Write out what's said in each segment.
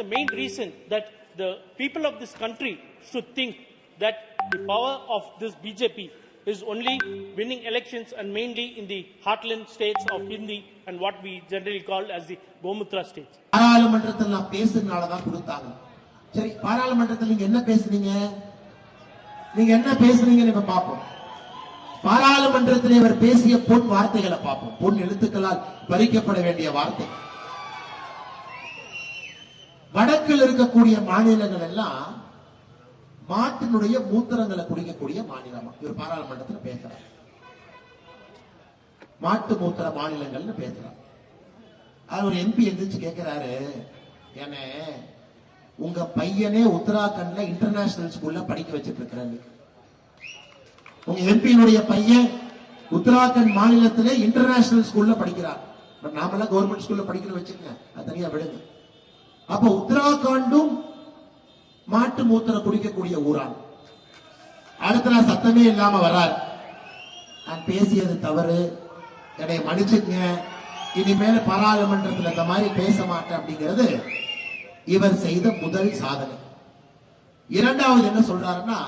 the main reason that the people of this country should think that the power of this BJP is only winning elections and mainly in the heartland states of Hindi and what we generally call as the Gomutra states. பாராளுமன்றத்தில் நான் பேசுறதுனாலதான் கொடுத்தாங்க சரி பாராளுமன்றத்தில் நீங்க என்ன பேசுனீங்க நீங்க என்ன பேசுனீங்கன்னு இப்ப பார்ப்போம் பாராளுமன்றத்தில் இவர் பேசிய பொன் வார்த்தைகளை பார்ப்போம் பொன் எழுத்துக்களால் பறிக்கப்பட வேண்டிய வார்த்தை வடக்கில் இருக்கக்கூடிய மாநிலங்கள் எல்லாம் மாட்டினுடைய மூத்திரங்களை குடிக்கக்கூடிய மாநிலமா. இவர் பாராளுமன்றத்தில் பேசுறார். மாட்டு மூத்திர மாநிலங்கள்னு பேசுறார். அது ஒரு எம்பி எந்திரிச்சு கேட்கிறாரு என்ன உங்க பையனே உத்தராகண்ட்ல இன்டர்நேஷனல் ஸ்கூல்ல படிக்க வச்சுட்டு இருக்கிறாரு உங்க எம்பியினுடைய பையன் உத்தராகண்ட் மாநிலத்திலே இன்டர்நேஷனல் ஸ்கூல்ல படிக்கிறார். பட் நாமெல்லாம் கவர்மெண்ட் ஸ்கூல்ல படிக்கணும் வச்சுக்கங்க. அது தனியா விடுங்க. அப்ப உத்தராகண்டு மாட்டு மூத்தரை குடிக்கக்கூடிய ஊரான். அடுத்த நான் சத்தமே இல்லாம வரார். நான் பேசியது தவறு. என்னை மன்னிச்சுங்க இனிமேல் பாராளுமன்றத்தில் இந்த மாதிரி பேச மாட்டேன் அப்படிங்கிறது இவர் செய்த முதல் சாதனை. இரண்டாவது என்ன சொல்றாருன்னா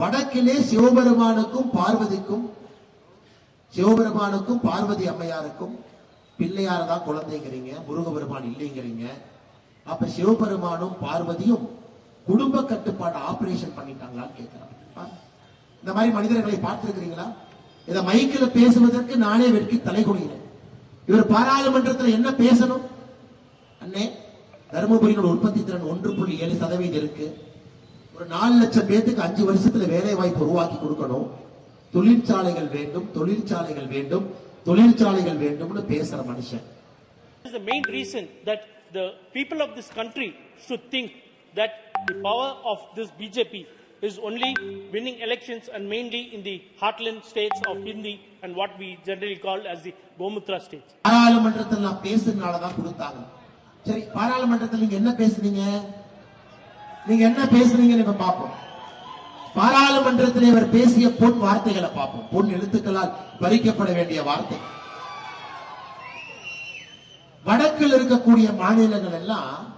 வடக்கிலே சிவபெருமானுக்கும் பார்வதிக்கும் சிவபெருமானுக்கும் பார்வதி அம்மையாருக்கும் பிள்ளையார் தான் குழந்தைங்கிறீங்க முருகபெருமான் இல்லைங்கிறீங்க. அப்ப சிவபெருமானும் பார்வதியும் குடும்ப கட்டுப்பாடு ஆபரேஷன் பண்ணிட்டாங்களான்னு கேட்கிறான். இந்த மாதிரி மனிதர்களை பார்த்திருக்கிறீங்களா? இதை மைக்கில் பேசுவதற்கு நானே வெட்கி தலை குனிகிறேன் இவர் பாராளுமன்றத்தில் என்ன பேசணும்? அண்ணே தருமபுரியோட உற்பத்தி திறன் ஒன்று புள்ளி ஏழு சதவீதம் இருக்கு. ஒரு நாலு லட்சம் பேத்துக்கு அஞ்சு வருஷத்துல வேலை வாய்ப்பு உருவாக்கி கொடுக்கணும். தொழிற்சாலைகள் வேண்டும் தொழிற்சாலைகள் வேண்டும் தொழிற்சாலைகள் வேண்டும்னு பேசுற மனுஷன். The main reason that the people of this country should think that the power of this BJP is only winning elections and mainly in the heartland states of Hindi and what we generally call as the Gomutra states. பாராளுமன்றத்தில் நான் பேசுறதுனாலதான் கொடுத்தாங்க. சரி பாராளுமன்றத்தில் நீங்க என்ன பேசுனீங்க? நீங்க என்ன பேசுனீங்கன்னு இப்ப பார்ப்போம். பாராளுமன்றத்தில் இவர் பேசிய பொன் வார்த்தைகளை பார்ப்போம். பொன் எழுத்துக்களால் பறிக்கப்பட வேண்டிய வார்த்தை. வடக்கில் இருக்கக்கூடிய மாநிலங்கள் எல்லாம்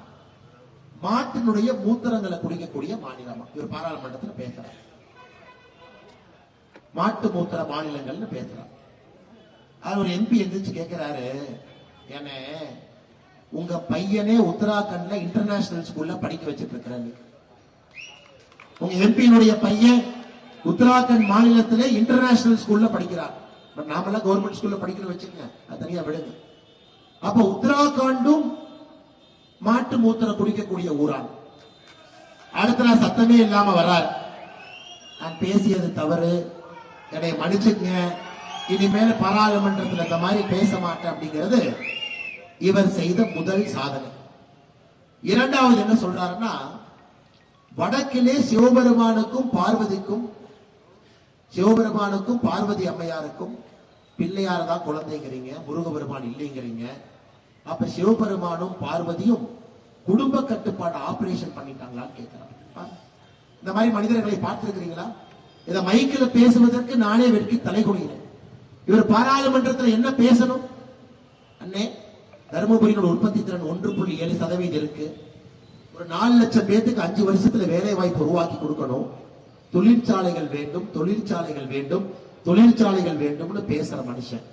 மாட்டினுடைய மூத்திரங்களை குடிக்கக்கூடிய மாநிலமா? இவர் பாராளுமன்றத்தில் பேசுறார். மாட்டு மூத்திர மாநிலங்கள்னு பேசுறார். அது ஒரு எம்பி எந்திரிச்சு கேட்கிறாரு என்ன உங்க பையனே உத்தராகண்ட்ல இன்டர்நேஷனல் ஸ்கூல்ல படிக்க வச்சுட்டு இருக்கிறாரு உங்க எம்பியினுடைய பையன் உத்தராகண்ட் மாநிலத்திலே இன்டர்நேஷனல் ஸ்கூல்ல படிக்கிறார். பட் நாமெல்லாம் கவர்மெண்ட் ஸ்கூல்ல படிக்கிற வச்சுக்கங்க அது தனியா விடுங்க. அப்ப உத்தராகண்டும் மாட்டு மூத்தரை குடிக்கக்கூடிய ஊரான். அடுத்த நான் சத்தமே இல்லாம வரார் நான் பேசியது தவறு. என்னை மன்னிச்சுங்க இனிமேல் பாராளுமன்றத்தில் இந்த மாதிரி பேச மாட்டேன் அப்படிங்கிறது இவர் செய்த முதல் சாதனை. இரண்டாவது என்ன சொல்றாருன்னா வடக்கிலே சிவபெருமானுக்கும் பார்வதிக்கும் சிவபெருமானுக்கும் பார்வதி அம்மையாருக்கும் பிள்ளையார் தான் குழந்தைங்கிறீங்க முருகபெருமான் இல்லைங்கிறீங்க. அப்ப சிவபெருமானும் பார்வதியும் குடும்ப கட்டுப்பாடு ஆபரேஷன் பண்ணிட்டாங்களான்னு கேட்கிறாங்க இந்த மாதிரி மனிதர்களை பார்த்திருக்கிறீங்களா? இதை மைக்கில் பேசுவதற்கு நானே வெட்கி தலை குடிக்கிறேன் இவர் பாராளுமன்றத்தில் என்ன பேசணும்? அண்ணே தருமபுரியோட உற்பத்தி திறன் ஒன்று புள்ளி ஏழு சதவீதம் இருக்கு. ஒரு நாலு லட்சம் பேத்துக்கு அஞ்சு வருஷத்துல வேலை வாய்ப்பு உருவாக்கி கொடுக்கணும். தொழிற்சாலைகள் வேண்டும் தொழிற்சாலைகள் வேண்டும் தொழிற்சாலைகள் வேண்டும்னு பேசுற மனுஷன்.